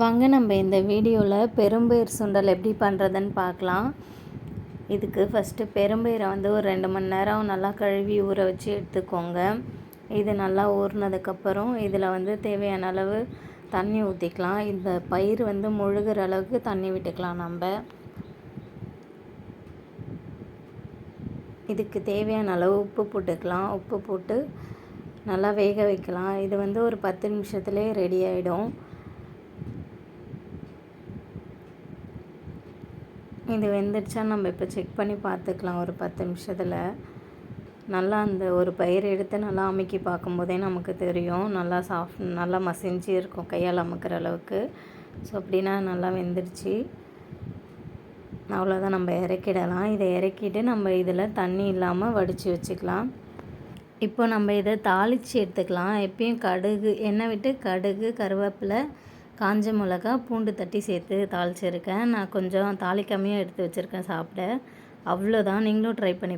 வாங்க நம்ம இந்த வீடியோவில் பெரும்பயிர் சுண்டல் எப்படி பண்ணுறதுன்னு பார்க்கலாம். இதுக்கு ஃபஸ்ட்டு பெரும்பயிரை வந்து ஒரு ரெண்டு மணி நேரம் நல்லா கழுவி ஊற வச்சு எடுத்துக்கோங்க. இது நல்லா ஊறினதுக்கப்புறம் இதில் வந்து தேவையான அளவு தண்ணி ஊற்றிக்கலாம் இந்த பயிர் வந்து முழுகிற அளவுக்கு தண்ணி விட்டுக்கலாம் நம்ம. இதுக்கு தேவையான அளவு உப்பு போட்டுக்கலாம். உப்பு போட்டு நல்லா வேக வைக்கலாம். இது வந்து ஒரு பத்து நிமிஷத்துலேயே ரெடி ஆகிடும் இது வெந்துடுச்சா நம்ம இப்போ செக் பண்ணி பார்த்துக்கலாம் ஒரு பத்து நிமிஷத்தில். நல்லா அந்த ஒரு பயிர் எடுத்து நல்லா அமுக்கி பார்க்கும்போதே நமக்கு தெரியும். நல்லா சாஃப்ட் நல்லா மசிஞ்சு இருக்கும் கையால் அமுக்கிற அளவுக்கு. ஸோ அப்படின்னா நல்லா வெந்துடுச்சு. அவ்வளோதான் நம்ம இறக்கிடலாம். இதை இறக்கிட்டு நம்ம இதில் தண்ணி இல்லாமல் வடித்து வச்சுக்கலாம். இப்போ நம்ம இதை தாளித்து எடுத்துக்கலாம். எப்பயும் கடுகு எண்ணெய் விட்டு கடுகு கருவேப்பிலை காஞ்ச மிளகா பூண்டு தட்டி சேர்த்து தாளிச்சிருக்கேன். நான் கொஞ்சம் தாளிக்காமையே எடுத்து வச்சுருக்கேன் சாப்பிட. அவ்வளோதான் நீங்களும் ட்ரை பண்ணி